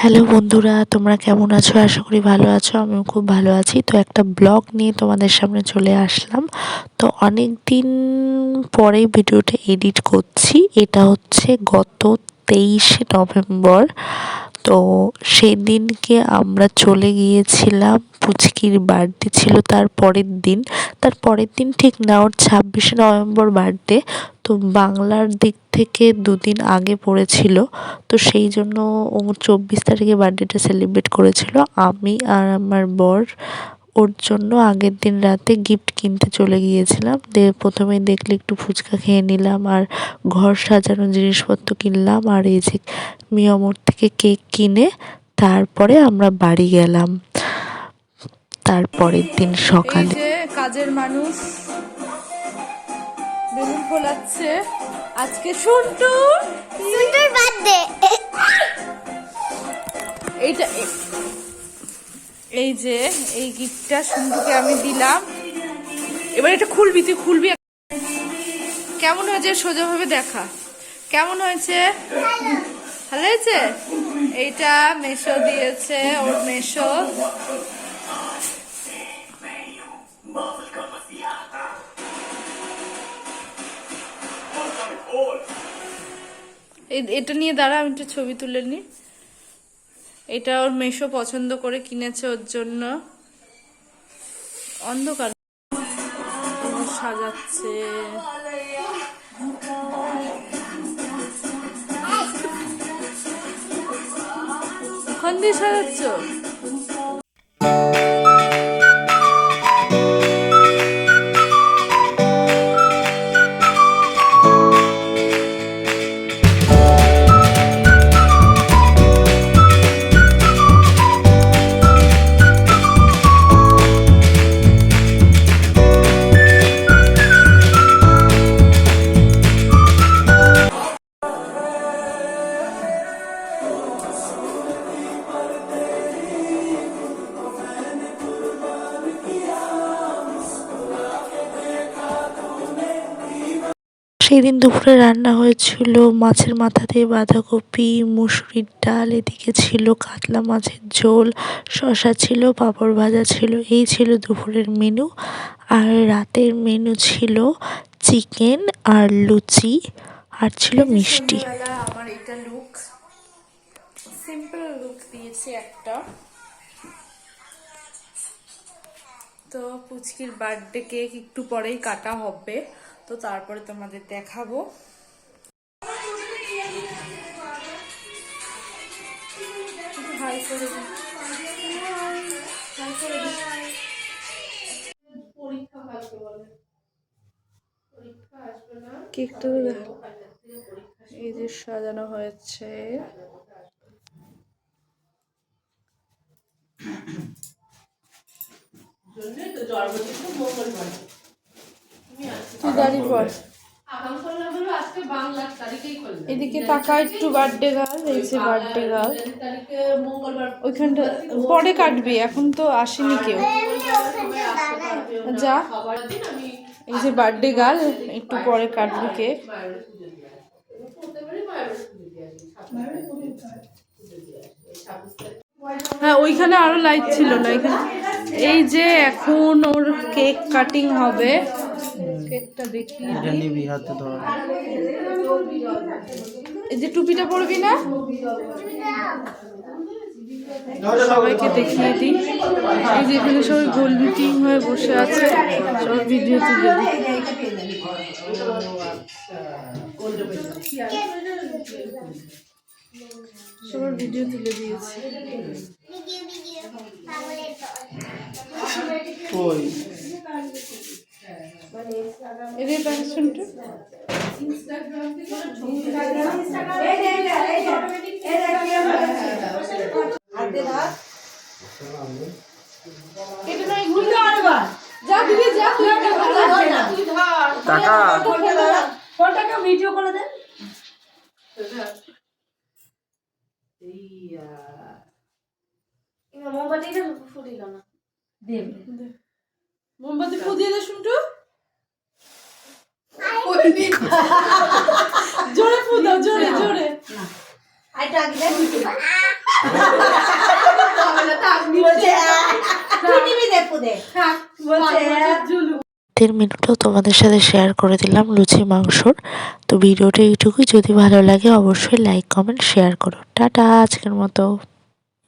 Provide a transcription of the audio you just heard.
Hello বন্ধুরা, তোমরা কেমন আছো? আশা করি ভালো আছো, আমিও খুব ভালো আছি। তো একটা ব্লগ নিয়ে তোমাদের সামনে চলে আসলাম। তো অনেক দিন পরে ভিডিওটা এডিট করছি। এটা হচ্ছে গত তেইশে নভেম্বর। তো সেদিনকে আমরা চলে গিয়েছিলাম, পুচকির বার্থডে ছিল তার পরের দিন। তার পরের দিন ঠিক না ওর ছাব্বিশে নভেম্বর বার্থডে, তো বাংলার দিক থেকে দুদিন আগে পড়েছিল। তো সেই জন্য ও চব্বিশ তারিখে বার্থডেটা সেলিব্রেট করেছিল। আমি আর আমার বর ওর জন্য আগের দিন রাতে গিফট কিনতে চলে গিয়েছিলাম। দিয়ে প্রথমে দেখলে একটু ফুচকা খেয়ে নিলাম আর ঘর সাজানোর জিনিসপত্র কিনলাম আর এই যে মিয়ামোর থেকে কেক কিনে তারপরে আমরা বাড়ি গেলাম। তারপরের দিন সকালে কাজের মানুষ বেলুন ফোলাচ্ছে। আজকে সন্টু। সুন্দর বার্থডে এইটা এই যে, এই গিফটটা সন্টুকে আমি দিলাম। এবার এটা খুলবি, তুই খুলবি। কেমন হয়েছে সোজাভাবে দেখা? কেমন হয়েছে? ভালো হয়েছে? এইটা মেশো দিয়েছে ওর মেশো এটা নিয়ে দাঁড়া, আমি একটু ছবি তুলে নি এটা ওর মেশো পছন্দ করে কিনেছে ওর জন্য। অন্ধকার সাজাচ্ছে। সাজাচ্ছ? সেই দিন দুপুরে রান্না হয়েছিল মাছের মাথা দিয়ে বাঁধাকপি মুসুরির ডাল এদিকে ছিল কাতলা মাছের ঝোল শসা ছিল পাঁপড় ভাজা ছিল এই ছিল দুপুরের মেনু আর রাতের মেনু ছিল চিকেন আর লুচি আর ছিল মিষ্টি। সন্ধ্যেবেলা আমার এটা লুক সিম্পল লুক দিয়েছি একটা। তো পুচকির বার্থডে কেক একটু পরেই কাটা হবে। তো তারপরে তোমাদের দেখাবো। একটু হাই করে হাই করে কেকটা তো দেখো এই যে সাজানো হয়েছে। তুই দাঁড়িয়ে পর। এদিকে কাকা একটু বার্থডে গার্ল এই যে বার্থডে গার্ল ওইখানটা পরে কাটবি এখন তো আসেনি কেউ। যা। এই যে বার্থডে গার্ল একটু পরে কাটবি কেক। হ্যাঁ ওইখানে আরও লাইট ছিল না। এখানে এই যে এখন ওর কেক কাটিং হবে। কেকটা দেখিয়ে এটা নিবি হাতে ধর। এই যে টুপিটা পরবি না? সবাইকে দেখিয়ে দিই। এই যে এখানে সবাই গোল মিটিং হয়ে বসে আছে। সবাই ভিডিও তুলে সবার ভিডিও তুলে দিয়েছে ভিডিও ভিডিও পাগলের দল ওই এদের প্যাকেশনটা এটা না একটু যা দিদি যা তুই একটা কথা ধর না তুই ধর টাকা। ফোনটাকে ভিডিও করে দেন মোমবাতিটা ফুটিল না। দেব মোমবাতি ফু দিয়ে দে শুনটু। জোরে ফু দাও জোরে জোরে। মিনিটও তোমাদের সাথে শেয়ার করে দিলাম লুচি মাংসর। তো ভিডিওটা এইটুকুই। যদি ভালো লাগে অবশ্যই লাইক কমেন্ট শেয়ার করো। টাটা আজকের মতো।